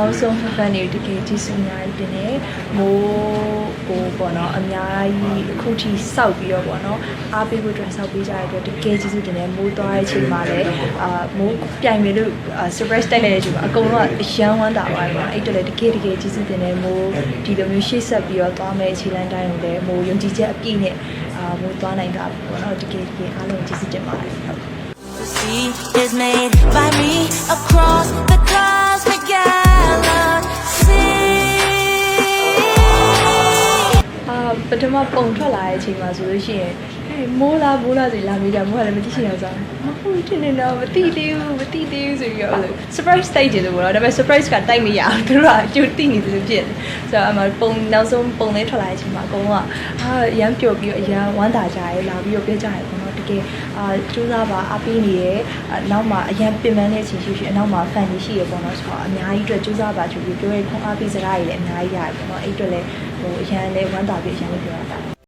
အောင်ဆုံးဖန်နေတကယ်ကြီးစုအများကြီးတင်နေမိုးကိုပေါ့နော်အများကြီးအခုထိစောက်ပြီးတော့ပေါ့နော်အားပေးဖို့အတွက်စောက်ပေးကြရတဲ့အတွက်တကယ်ကြီးစုတင်နေမိုးသွားတဲ့အချိန်မှာလည်းအာမိုးပြိုင်မယ်လို့ surprise တိုက်လိုက်တဲ့အချိန်မှာအကုန်လုံးကအရန်ဝမ်းတာပါတယ်ပေါ့အဲ့တော့လည်းတကယ်တကယ်ကြီးစုတင်နေမိုးဒီလိုမျိုးရှေ့ဆက်ပြီးတော့သွားမယ်ခြေလမ်းတိုင်းကိုလည်းမိုးယုံကြည်ချက်အပြည့်နဲ့အာမိုးသွားနိုင်တာပေါ့နော်တကယ်တကယ်အားလုံးကြီးစုတင်ပါတယ်ဟုတ် The sea is made by me across the cosmic ထမပုံထွက်လာတဲ့အချိန်မှာဆိုလို့ရှိရင်ဟဲ့မိုးလားမိုးလားဆိုလာမိကြမိုးကလည်းမသိချင်တော့စားမဟုတ်ထင်နေတော့မသိသေးဘူးမသိသေးဘူးဆိုပြီးတော့အဲ့လို surprise တိုက်ကြတယ်ပေါ့နော်ဒါပေမဲ့ surprise ကတိုက်မရဘူးသူတို့ကကြိုသိနေတယ်လို့ဖြစ်တယ်ဆိုတော့အမှပုံနောက်ဆုံးပုံလေးထွက်လာတဲ့အချိန်မှာအကုန်လုံးကအာရမ်းပျော်ပြီးတော့အရန်ဝမ်းသာကြရဲလာပြီးတော့ပြောကြရဲပေါ့နော် တကယ်အာစူးစမ်းပါအားပေးနေရဲနောက်မှာအရန်ပင်ပန်းတဲ့အချိန်ရှိရှိအနောက်မှာ fan တွေရှိရပေါ့နော်ဆိုတော့အများကြီးအတွက်စူးစမ်းပါချူပြီးပြောရဲခွန်အားပေးစကားတွေလည်းအများကြီးရတယ်ပေါ့နော်အဲ့အတွက်လည်းဟိုအရန်လည်းဝမ်းသာပြီးအရန်လည်းပြောရတာ